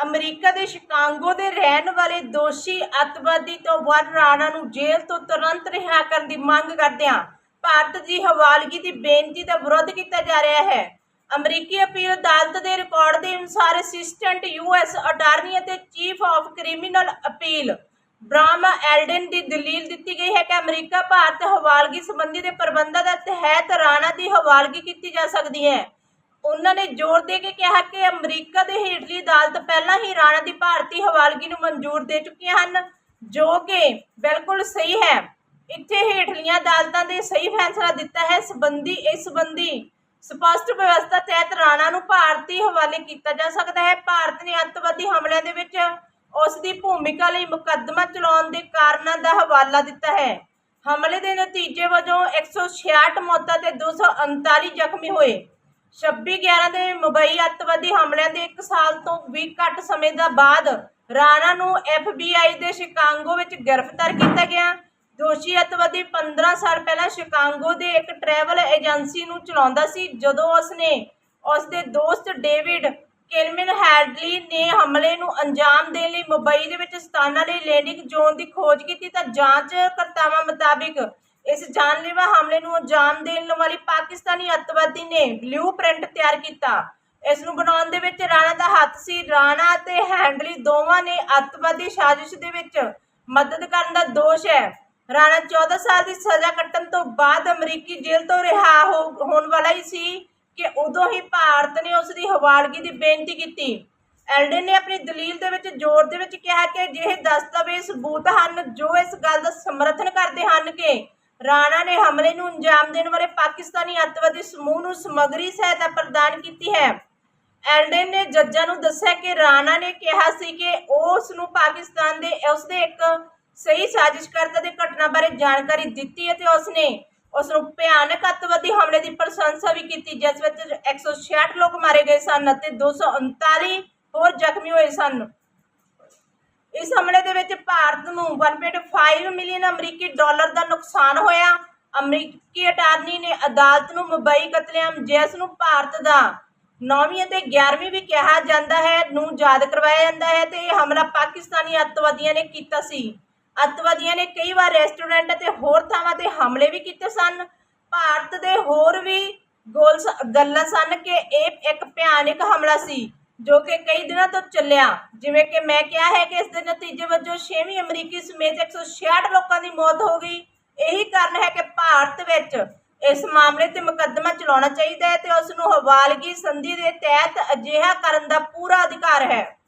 America ਦੇ Chicago ਦੇ ਰਹਿਣ ਵਾਲੇ ਦੋਸ਼ੀ ਅੱਤਵਾਦੀ ਤੋਂ ਵਰ ਰਾਣਾ ਨੂੰ ਜੇਲ੍ਹ ਤੋਂ ਤੁਰੰਤ ਰਿਹਾ ਕਰਨ ਦੀ ਮੰਗ ਕਰਦਿਆਂ ਭਾਰਤ ਦੀ ਹਵਾਲਗੀ ਦੀ ਬੇਨਤੀ ਦਾ ਵਿਰੋਧ ਕੀਤਾ ਜਾ ਰਿਹਾ ਹੈ। ਅਮਰੀਕੀ ਅਪੀਲ ਅਦਾਲਤ ਦੇ ਰਿਕਾਰਡ ਦੇ ਅਨੁਸਾਰ ਅਸਿਸਟੈਂਟ ਯੂਐਸ ਅਟਾਰਨੀ ਅਤੇ chief of criminal appeal Braham Alden ਦੀ ਦਲੀਲ ਦਿੱਤੀ ਗਈ ਹੈ ਕਿ ਅਮਰੀਕਾ ਭਾਰਤ ਹਵਾਲਗੀ ਸੰਬੰਧੀ ਦੇ ਪ੍ਰਬੰਧਾਂ ਦੇ ਤਹਿਤ ਰਾਣਾ ਦੀ ਹਵਾਲਗੀ ਕੀਤੀ ਜਾ ਸਕਦੀ ਹੈ। ਉਹਨਾਂ ਨੇ ਜ਼ੋਰ ਦੇ ਕੇ ਕਿਹਾ ਕਿ ਅਮਰੀਕਾ ਦੇ ਹੇਠਲੀ ਅਦਾਲਤ ਪਹਿਲਾਂ ਹੀ ਰਾਣਾ ਦੀ ਭਾਰਤੀ ਹਵਾਲਗੀ ਨੂੰ ਮਨਜ਼ੂਰ ਦੇ ਚੁੱਕੀਆਂ ਹਨ, ਜੋ ਕਿ ਬਿਲਕੁਲ ਸਹੀ ਹੈ। ਇੱਥੇ ਹੇਠਲੀਆਂ ਅਦਾਲਤਾਂ ਦੇ ਸਹੀ ਫੈਸਲਾ ਦਿੱਤਾ ਹੈ। ਸੰਬੰਧੀ, ਇਸ ਸੰਬੰਧੀ ਸਪਸ਼ਟ ਵਿਵਸਥਾ ਤਹਿਤ ਰਾਣਾ ਨੂੰ ਭਾਰਤੀ ਹਵਾਲੇ ਕੀਤਾ ਜਾ ਸਕਦਾ ਹੈ। ਭਾਰਤ ਨੇ ਅੱਤਵਾਦੀ ਹਮਲਿਆਂ ਦੇ ਵਿੱਚ ਉਸ ਦੀ ਭੂਮਿਕਾ ਲਈ ਮੁਕੱਦਮਾ ਚਲਾਉਣ ਦੇ ਕਾਰਨਾਂ ਦਾ ਹਵਾਲਾ ਦਿੱਤਾ ਹੈ। ਹਮਲੇ ਦੇ ਨਤੀਜੇ ਵਜੋਂ 166 ਮੌਤਾਂ ਤੇ 239 ਜ਼ਖਮੀ ਹੋਏ। 26/11 ਦੇ ਮੁੰਬਈ ਅੱਤਵਾਦੀ ਹਮਲਿਆਂ ਦੇ 1 ਸਾਲ ਤੋਂ ਵੀ ਘੱਟ ਸਮੇਂ ਦਾ ਬਾਅਦ ਰਾਣਾ ਨੂੰ FBI ਦੇ ਸ਼ਿਕਾਗੋ ਵਿੱਚ ਗ੍ਰਿਫਤਾਰ ਕੀਤਾ ਗਿਆ। ਦੋਸ਼ੀ ਅੱਤਵਾਦੀ 15 ਸਾਲ ਪਹਿਲਾਂ ਸ਼ਿਕਾਗੋ ਦੇ ਇੱਕ ਟਰੈਵਲ ਏਜੰਸੀ ਨੂੰ ਚਲਾਉਂਦਾ ਸੀ, ਜਦੋਂ ਉਸਨੇ ਉਸ ਦੇ ਦੋਸਤ ਡੇਵਿਡ ਕਿਲਮਨ ਹੈਡਲੀ ਨੇ ਹਮਲੇ ਨੂੰ ਅੰਜਾਮ ਦੇਣ ਲਈ ਮੁੰਬਈ ਦੇ ਵਿੱਚ ਸਥਾਨਾਂ ਲਈ ਲੈਂਡਿੰਗ ਜ਼ੋਨ ਦੀ ਖੋਜ ਕੀਤੀ। ਤਾਂ ਜਾਂਚ ਕਰਤਾਵਾਂ ਮੁਤਾਬਿਕ ਇਸ ਜਾਨਲੇਵਾ ਹਮਲੇ ਨੂੰ ਅੰਜਾਮ ਦੇਣ ਵਾਲੀ ਪਾਕਿਸਤਾਨੀ ਅੱਤਵਾਦੀ ਨੇ ਬਲੂਪ੍ਰਿੰਟ ਤਿਆਰ ਕੀਤਾ। ਇਸ ਨੂੰ ਬਣਾਉਣ ਦੇ ਵਿੱਚ ਰਾਣਾ ਦਾ ਹੱਥ ਸੀ। ਰਾਣਾ ਅਤੇ ਹੈਂਡਲੀ ਦੋਵਾਂ ਨੇ ਅੱਤਵਾਦੀ ਸਾਜ਼ਿਸ਼ ਦੇ ਵਿੱਚ ਮਦਦ ਕਰਨ ਦਾ ਦੋਸ਼ ਹੈ। ਰਾਣਾ 14 ਸਾਲ ਦੀ ਸਜ਼ਾ ਕੱਟਣ ਤੋਂ ਬਾਅਦ ਅਮਰੀਕੀ ਜੇਲ੍ਹ ਤੋਂ ਰਿਹਾ ਹੋ- ਹੋਣ ਵਾਲਾ ਹੀ ਸੀ ਕਿ ਉਦੋਂ ਹੀ ਭਾਰਤ ਨੇ ਉਸ ਦੀ ਹਵਾਲਗੀ ਦੀ ਬੇਨਤੀ ਕੀਤੀ। ਐਲਡਨ ਨੇ ਆਪਣੀ ਦਲੀਲ ਦੇ ਵਿੱਚ ਜ਼ੋਰ ਦੇ ਵਿੱਚ ਕਿਹਾ ਕਿ ਅਜਿਹੇ ਦਸਤਾਵੇਜ਼ ਸਬੂਤ ਹਨ ਜੋ ਇਸ ਗੱਲ ਦਾ ਸਮਰਥਨ ਕਰਦੇ ਹਨ ਕਿ ਰਾਣਾ ਨੇ ਹਮਲੇ ਨੂੰ ਅੰਜਾਮ ਦੇਣ ਵਾਲੇ ਪਾਕਿਸਤਾਨੀ ਅੱਤਵਾਦੀ ਸਮੂਹ ਨੂੰ ਸਮੱਗਰੀ ਸਹਾਇਤਾ ਪ੍ਰਦਾਨ ਕੀਤੀ ਹੈ। ਐਲਡਨ ਨੇ ਜੱਜਾਂ ਨੂੰ ਦੱਸਿਆ ਕਿ ਰਾਣਾ ਨੇ ਕਿਹਾ ਸੀ ਕਿ ਉਹ ਉਸ ਨੂੰ ਪਾਕਿਸਤਾਨ ਦੇ, ਉਸ ਦੇ ਇੱਕ ਸਹੀ ਸਾਜ਼ਿਸ਼ਕਰਤਾ ਦੀ ਘਟਨਾ ਬਾਰੇ ਜਾਣਕਾਰੀ ਦਿੱਤੀ ਅਤੇ ਉਸ ਨੇ ਉਸ ਨੂੰ ਭਿਆਨਕ ਅੱਤਵਾਦੀ ਹਮਲੇ ਦੀ ਪ੍ਰਸ਼ੰਸਾ ਵੀ ਕੀਤੀ, ਜਿਸ ਵਿੱਚ 166 ਲੋਕ ਮਾਰੇ ਗਏ ਸਨ ਅਤੇ 239 ਹੋਰ ਜ਼ਖਮੀ ਹੋਏ ਸਨ। ਇਸ ਹਮਲੇ ਦੇ ਵਿੱਚ ਭਾਰਤ ਨੂੰ 1.5 ਮਿਲੀਅਨ ਅਮਰੀਕੀ ਡਾਲਰ ਦਾ ਨੁਕਸਾਨ ਹੋਇਆ। ਅਮਰੀਕੀ ਅਟਾਰਨੀ ਨੇ ਅਦਾਲਤ ਨੂੰ ਮੁੰਬਈ ਕਤਲੇਆਮ, ਜਿਸ ਨੂੰ ਭਾਰਤ ਦਾ 9ਵੀਂ ਅਤੇ 11ਵੀਂ ਵੀ ਕਿਹਾ ਜਾਂਦਾ ਹੈ, ਨੂੰ ਯਾਦ ਕਰਵਾਇਆ ਜਾਂਦਾ ਹੈ ਤੇ ਇਹ ਹਮਲਾ ਪਾਕਿਸਤਾਨੀ ਅੱਤਵਾਦੀਆਂ ਨੇ ਕੀਤਾ ਸੀ। ਅੱਤਵਾਦੀਆਂ ਨੇ ਕਈ ਵਾਰ ਰੈਸਟੋਰੈਂਟ ਅਤੇ ਹੋਰ ਥਾਵਾਂ ਤੇ ਹਮਲੇ ਵੀ ਕੀਤੇ ਸਨ। ਭਾਰਤ ਦੇ ਹੋਰ ਵੀ ਗੋਲ ਸ- ਗੱਲਾਂ ਸਨ ਕਿ ਇਹ ਇੱਕ ਭਿਆਨਕ ਹਮਲਾ ਸੀ। ਜੋ ਕਿ ਕਈ ਦਿਨਾਂ ਤੋਂ ਚੱਲਿਆ। ਜਿਵੇਂ ਕਿ ਮੈਂ ਕਿਹਾ ਹੈ ਕਿ ਇਸ ਦੇ ਨਤੀਜੇ ਵਜੋਂ 6ਵੀਂ ਅਮਰੀਕੀ ਸਮੇਤ 166 ਲੋਕਾਂ ਦੀ ਮੌਤ ਹੋ ਗਈ। ਇਹੀ ਕਾਰਨ ਹੈ ਕਿ ਭਾਰਤ ਵਿੱਚ ਇਸ ਮਾਮਲੇ ਤੇ ਮੁਕੱਦਮਾ ਚਲਾਉਣਾ ਚਾਹੀਦਾ ਹੈ ਤੇ ਉਸ ਨੂੰ ਹਵਾਲਗੀ ਸੰਧੀ ਦੇ ਤਹਿਤ ਅਜਿਹਾ ਕਰਨ ਦਾ ਪੂਰਾ ਅਧਿਕਾਰ ਹੈ।